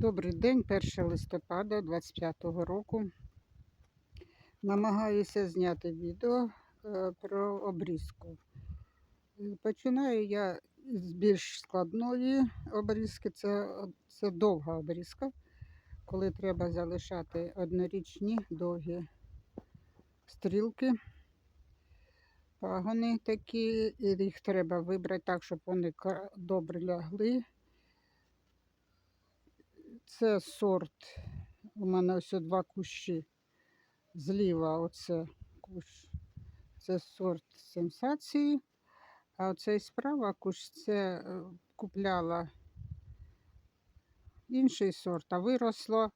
Добрий день, 1 листопада 25-го року. Намагаюся зняти відео е, про обрізку. Е, Починаю я з більш складної обрізки. Це, це довга обрізка, коли треба залишати однорічні довгі стрілки, пагони такі, і їх треба вибрати так, щоб вони добре лягли. Це сорт. У мене ось два кущі. Зліва оце кущ. Це сорт сенсації. А оцей справа кущ це е, купляла інший сорт, а виросло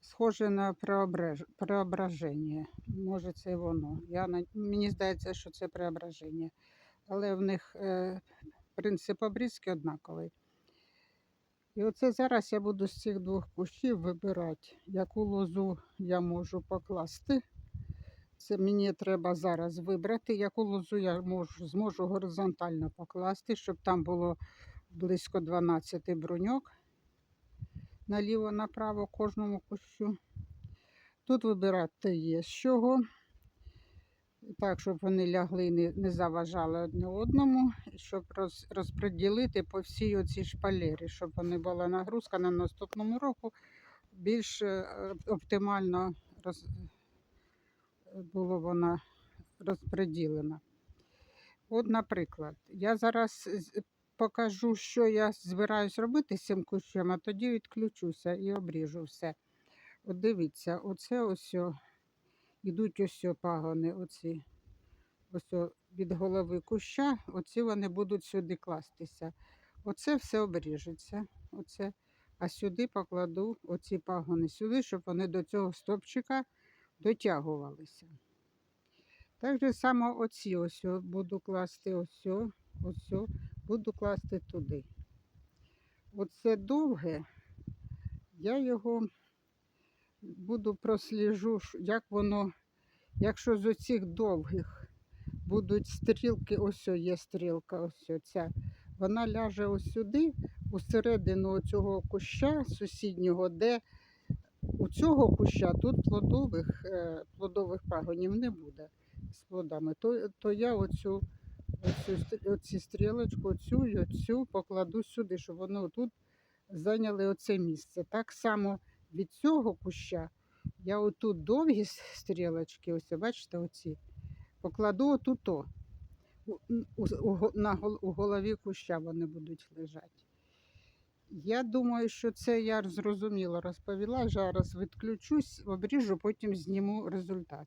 схоже на преображ... преображення. Може, це воно. Я, мені здається, що це преображення. Але в них е, принцип обрізки однаковий. І оце зараз я буду з цих двох кущів вибирати, яку лозу я можу покласти. Це мені треба зараз вибрати, яку лозу я можу, зможу горизонтально покласти, щоб там було близько 12 бруньок наліво-направо кожному кущу. Тут вибирати є з чого. Так, щоб вони лягли не, не заважали одне одному, щоб роз, розподілити по всій оцій шпалері, щоб вони була нагрузка на наступному року більш е, оптимально роз, було вона розподілена. От, наприклад, я зараз покажу, що я збираюсь робити з цим кущем, а тоді відключуся і обріжу все. От дивіться, оце ось о, ідуть ось пагони, оці. Ось від голови куща, оці вони будуть сюди кластися. Оце все обріжеться. Оце. А сюди покладу оці пагони сюди, щоб вони до цього стопчика дотягувалися. Так же само оці ось буду класти ось, ось буду класти туди. Оце довге, я його буду просліжу, як воно, якщо з оцих довгих будуть стрілки, ось є стрілка, ось ця, вона ляже ось сюди, усередину цього куща сусіднього, де у цього куща тут плодових, е, плодових пагонів не буде з плодами, то, то я оцю, оцю, оці стрілочку, оцю і оцю покладу сюди, щоб вони тут зайняли оце місце. Так само від цього куща я отут довгі стрілочки, ось бачите, оці, покладу отут. о. У, голові куща вони будуть лежати. Я думаю, що це я зрозуміло розповіла. Зараз відключусь, обріжу, потім зніму результат.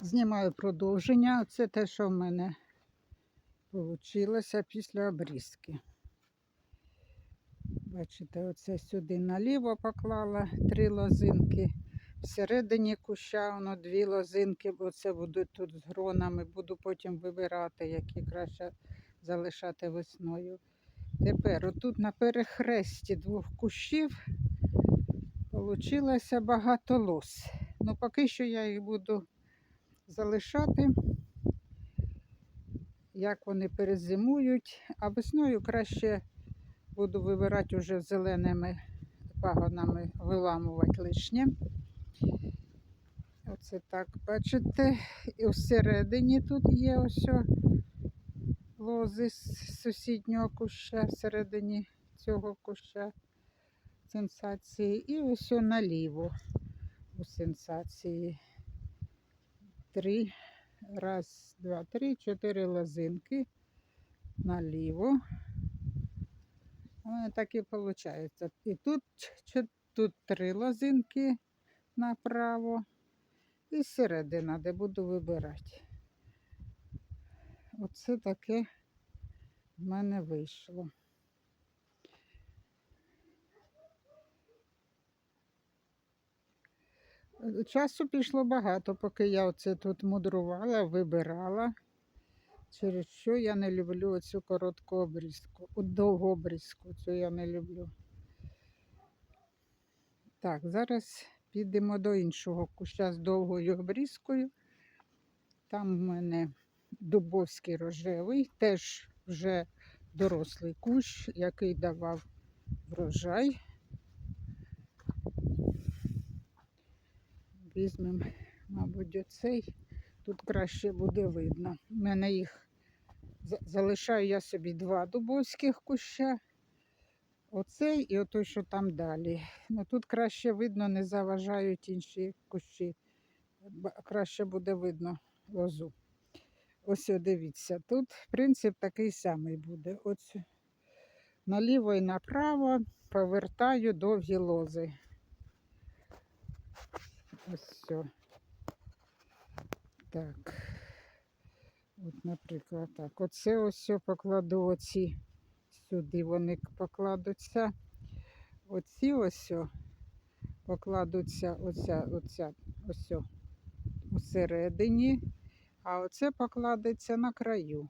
Знімаю продовження. Це те, що в мене вийшло після обрізки. Бачите, оце сюди наліво поклала три лозинки. Всередині куща воно дві лозинки, бо це будуть тут з гронами. Буду потім вибирати, які краще залишати весною. Тепер отут на перехресті двох кущів Получилося багато лос. Ну, поки що я їх буду залишати, як вони перезимують, а весною краще буду вибирати уже зеленими пагонами, виламувати лишнє. Оце так, бачите, і всередині тут є ось лози з сусіднього куща, всередині цього куща сенсації. І ось наліво у сенсації. Три, раз, два, три, чотири лозинки наліво. Воно так і виходить. І тут, тут три лозинки направо. І середина, де буду вибирати. Оце таке в мене вийшло. Часу пішло багато, поки я оце тут мудрувала, вибирала. Через що я не люблю цю коротку обрізку, довгу обрізку, цю я не люблю. Так, зараз підемо до іншого куща з довгою обрізкою. Там в мене дубовський рожевий, теж вже дорослий кущ, який давав врожай. Візьмемо, мабуть, оцей. Тут краще буде видно. У мене їх залишаю я собі два дубовських куща. Оцей і отой, що там далі. Ну, тут краще видно, не заважають інші кущі. Краще буде видно лозу. Ось дивіться, тут принцип такий самий буде. Ось наліво і направо повертаю довгі лози. Ось все. Так. От, наприклад, так. Оце ось все покладу оці. Сюди вони покладуться. Оці ось покладуться оця, оця, ось усередині, а оце покладеться на краю.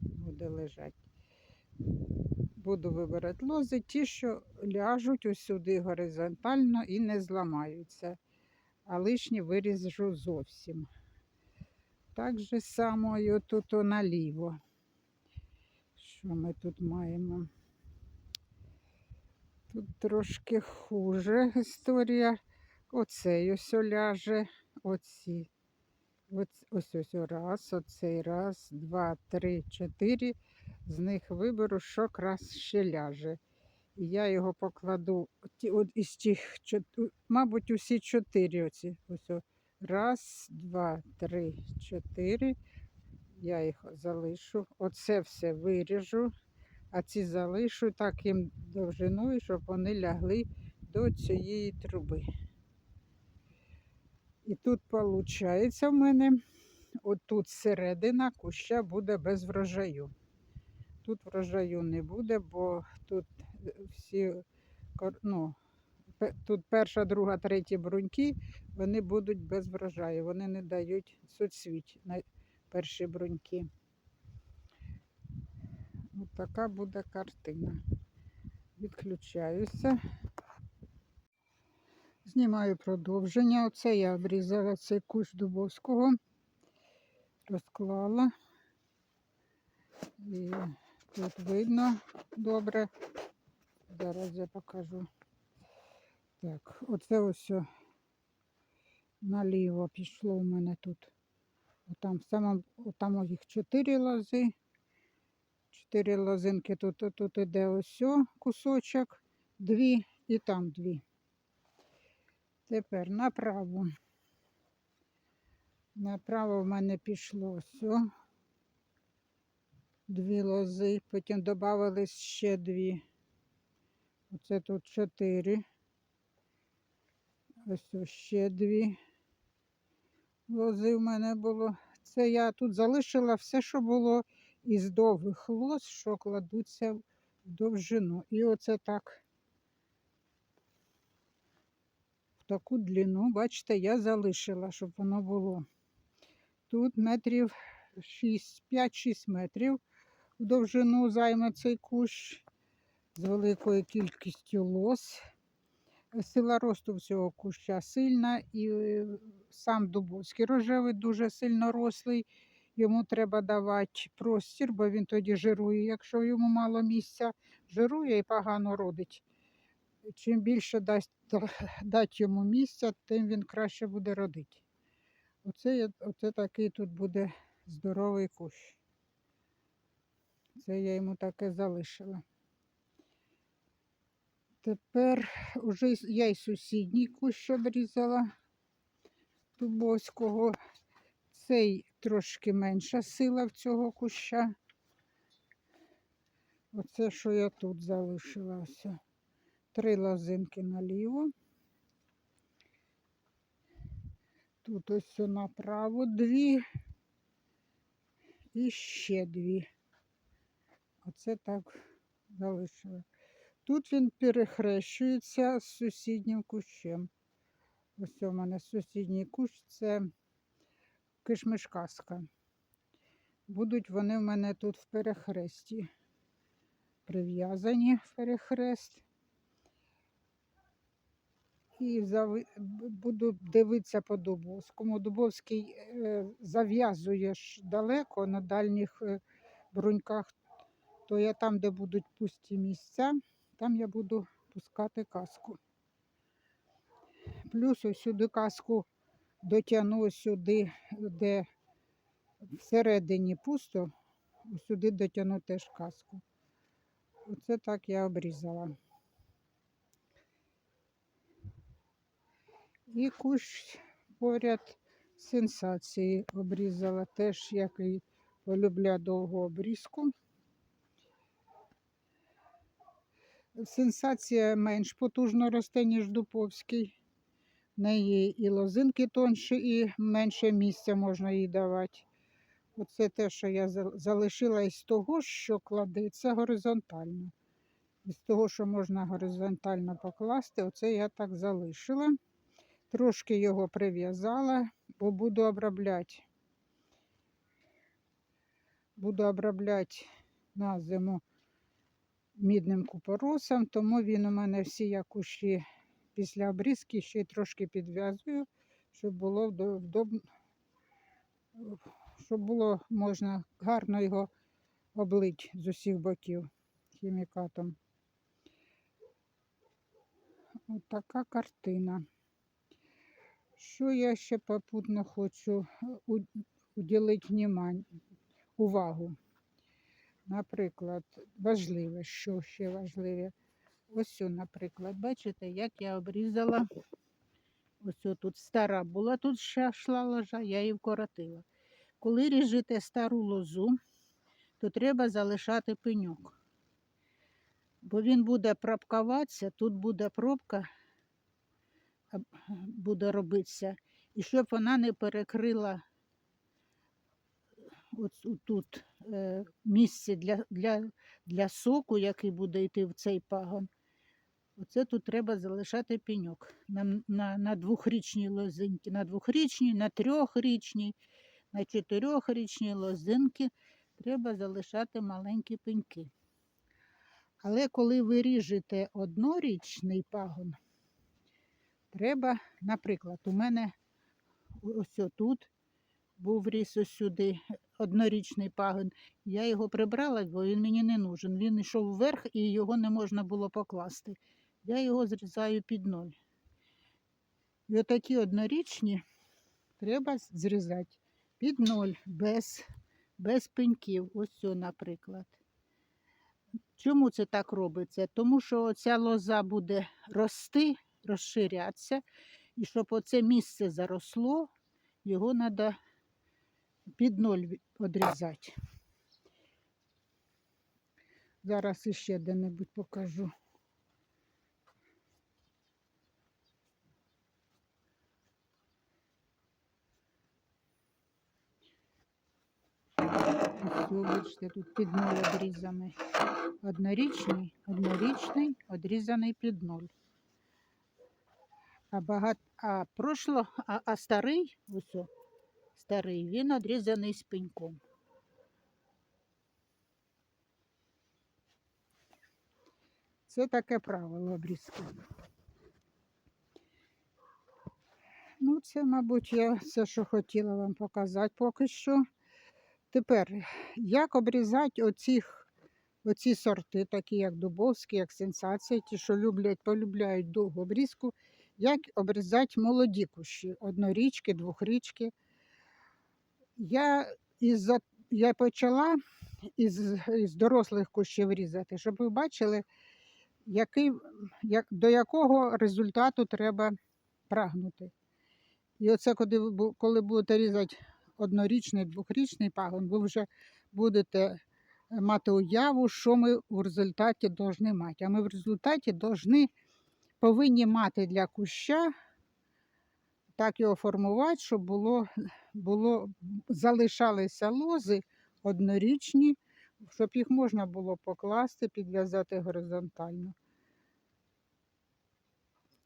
Буде лежати. Буду вибирати лози, ті, що ляжуть усюди горизонтально і не зламаються, а лишні виріжу зовсім. Так же само і отут наліво. Що ми тут маємо? Тут трошки хуже історія. Оцей ось ляже, оці. Ось ось ось раз, оцей раз, два, три, чотири. З них виберу, що якраз ще ляже. І я його покладу от із тих, мабуть, усі чотири оці. Ось. Раз, два, три, чотири. Я їх залишу. Оце все виріжу, а ці залишу так їм довжиною, щоб вони лягли до цієї труби. І тут виходить в мене, отут середина куща буде без врожаю. Тут врожаю не буде, бо тут всі ну, тут перша, друга, третя бруньки, вони будуть без врожаю. Вони не дають суцвіть на перші бруньки. Ось така буде картина. Відключаюся. Знімаю продовження. Оце я обрізала цей кущ дубовського, розклала. І тут видно добре. Зараз я покажу. Так, оце ось наліво пішло у мене тут. Отам, в самому, отам їх чотири лози. Чотири лозинки тут, тут, іде ось кусочок, дві і там дві. Тепер направо. Направо в мене пішло все. Дві лози, потім додавались ще дві. Оце тут чотири. Ось ще дві лози в мене було. Це я тут залишила все, що було із довгих лоз, що кладуться в довжину. І оце так. В таку длину, бачите, я залишила, щоб воно було. Тут метрів 6, 5-6 метрів в довжину займе цей кущ з великою кількістю лоз. Сила росту цього куща сильна і е, сам дубовський рожевий дуже сильно рослий. Йому треба давати простір, бо він тоді жирує, якщо йому мало місця, жирує і погано родить. Чим більше дасть дати йому місця, тим він краще буде родити. Оце, оце такий тут буде здоровий кущ. Це я йому таке залишила. Тепер уже я й сусідній кущ обрізала Дубовського. Цей трошки менша сила в цього куща. Оце, що я тут залишила. Ось. Три лозинки наліво. Тут ось направо дві. І ще дві. Оце так залишила. Тут він перехрещується з сусіднім кущем. Ось у мене сусідній кущ це кишмишкаска. Будуть вони в мене тут в перехресті. Прив'язані в перехрест. І зави- буду дивитися по Дубовському. Дубовський е, зав'язує ж далеко на дальніх е, бруньках то я там, де будуть пусті місця, там я буду пускати каску. Плюс ось сюди каску дотягну сюди, де всередині пусто, сюди дотягну теж каску. Оце так я обрізала. І кущ поряд сенсації обрізала, теж який полюбля довгу обрізку. Сенсація менш потужно росте, ніж Дуповський. В неї і лозинки тонші, і менше місця можна їй давати. Оце те, що я залишила із того, що кладеться горизонтально. Із того, що можна горизонтально покласти, оце я так залишила. Трошки його прив'язала, бо буду обробляти. Буду обробляти на зиму мідним купоросом, тому він у мене всі як кущі після обрізки ще й трошки підв'язую, щоб було вдобно, щоб було можна гарно його облити з усіх боків хімікатом. От така картина. Що я ще попутно хочу уділити внімань- увагу? Наприклад, важливе, що ще важливе. Ось, наприклад, бачите, як я обрізала. Ось тут стара була, тут ще йшла ложа, я її вкоротила. Коли ріжете стару лозу, то треба залишати пеньок. Бо він буде пробкуватися, тут буде пробка, буде робитися. І щоб вона не перекрила от тут е, місце для, для, для соку, який буде йти в цей пагон. Оце тут треба залишати пеньок на, на, на двохрічній лозинці, на двохрічній, на трьохрічній, на чотирьохрічній лозинки треба залишати маленькі пеньки. Але коли ви ріжете однорічний пагон, треба, наприклад, у мене ось тут був ріс ось сюди однорічний пагон. Я його прибрала, бо він мені не нужен. Він йшов вверх і його не можна було покласти. Я його зрізаю під ноль. І отакі однорічні треба зрізати під ноль, без, без пеньків. Ось це, наприклад. Чому це так робиться? Тому що ця лоза буде рости, розширятися, і щоб оце місце заросло, його треба під ноль відрізати. Зараз іще де-небудь покажу. Бачите, тут під ноль одрізаний. Однорічний, однорічний, одрізаний під ноль. А багат... а прошло, а, а старий, ось старий, він одрізаний з пеньком. Це таке правило обрізки. Ну, це, мабуть, я все, що хотіла вам показати поки що. Тепер, як обрізати оцих, оці сорти, такі як Дубовський, як сенсація, ті, що люблять, полюбляють довгу обрізку, як обрізати молоді кущі, однорічки, двохрічки. Я, із я почала із, із дорослих кущів різати, щоб ви бачили, який, як, до якого результату треба прагнути. І оце, коли коли будете різати однорічний, двохрічний пагон, ви вже будете е, мати уяву, що ми в результаті повинні мати. А ми в результаті должны, повинні мати для куща так його формувати, щоб було, було, залишалися лози однорічні, щоб їх можна було покласти, підв'язати горизонтально.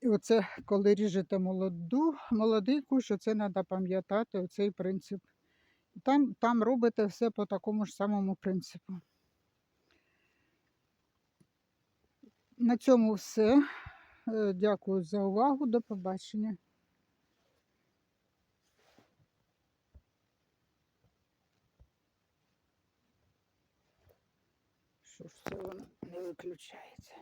І оце, коли ріжете молоду, молодий кущ, це треба пам'ятати оцей принцип. Там, там робите все по такому ж самому принципу. На цьому все. Е, Дякую за увагу. До побачення. Ж це воно не виключається?